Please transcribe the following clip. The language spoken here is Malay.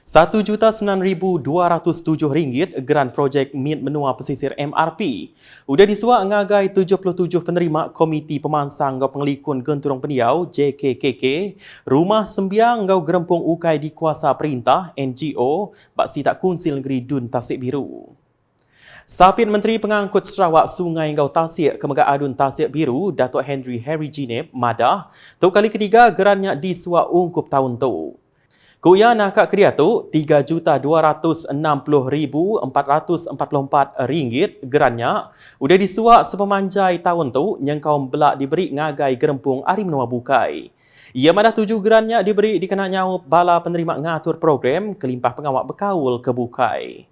RM1,9207 geran projek Min Menua Pesisir MRP. Udah disuak ngagai 77 penerima Komiti Pemansang Ngau Pengelikun Genturong Peniau JKKK, Rumah Sembiang Ngau Gerempung Ukai di Kuasa Perintah NGO, Baksi Tak Kunsil Negeri Dun Tasik Biru. Sapit Menteri Pengangkut Sarawak Sungai Ngau Tasik Kemegat Adun Tasik Biru, Datuk Henry Harry Jineb, Madah, tu kali ketiga gerannya disuak ungkup tahun tu. Kuya nakak kedia tu RM3,260,444 gerannya udah disuak sepemanjai tahun tu yang kaum belak diberi ngagai gerempung Ari Menua Bukai. Ia madah tujuh gerannya diberi dikenal nyawa bala penerima ngatur program kelimpah pengawak berkaul ke Bukai.